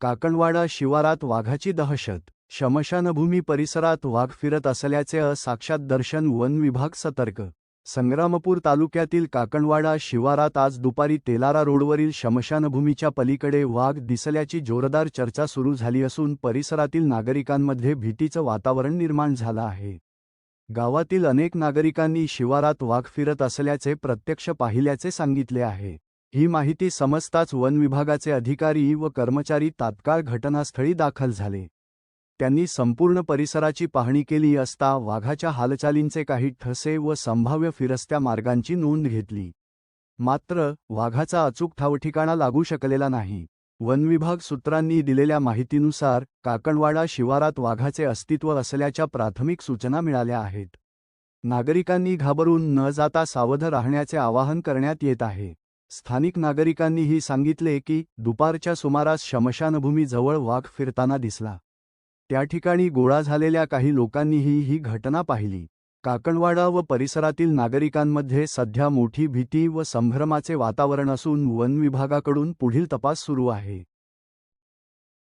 काकणवाडा शिवारात वाघाची दहशत शमशानभूमी परिसरात वाघ फिरत असल्याचे असाक्षात दर्शन वन विभाग सतर्क. संग्रामपूर तालुक्यातील काकणवाडा शिवारात आज दुपारी तेलारा रोडवरील शमशानभूमीच्या पलीकडे वाघ दिसल्याची जोरदार चर्चा सुरू झाली असून परिसरातील नागरिकांमध्ये भीतीचं वातावरण निर्माण झालं आहे. गावातील अनेक नागरिकांनी शिवारात वाघ फिरत असल्याचे प्रत्यक्ष पाहिल्याचे सांगितले आहे. ही माहिती समजताच वन विभागाचे अधिकारी व कर्मचारी तात्काळ घटनास्थळी दाखल झाले. त्यांनी संपूर्ण परिसराची पाहणी केली असता वाघाच्या हालचालींचे काही ठसे व संभाव्य फिरस्त्या मार्गांची नोंद घेतली. मात्र वाघाचा अचूक ठावठिकाणा लागू शकलेला नाही. वनविभाग सूत्रांनी दिलेल्या माहितीनुसार काकणवाडा शिवारात वाघाचे अस्तित्व असल्याच्या प्राथमिक सूचना मिळाल्या आहेत. नागरिकांनी घाबरून न जाता सावध राहण्याचे आवाहन करण्यात येत आहे. स्थानिक नागरिकांनीही सांगितले की दुपारच्या सुमारास शमशानभूमीजवळ वाघ फिरताना दिसला. त्या ठिकाणी गोळा झालेल्या काही लोकांनीही ही घटना पाहिली. काकणवाडा व परिसरातील नागरिकांमध्ये सध्या मोठी भीती व संभ्रमाचे वातावरण असून वन विभागाकडून पुढील तपास सुरू आहे.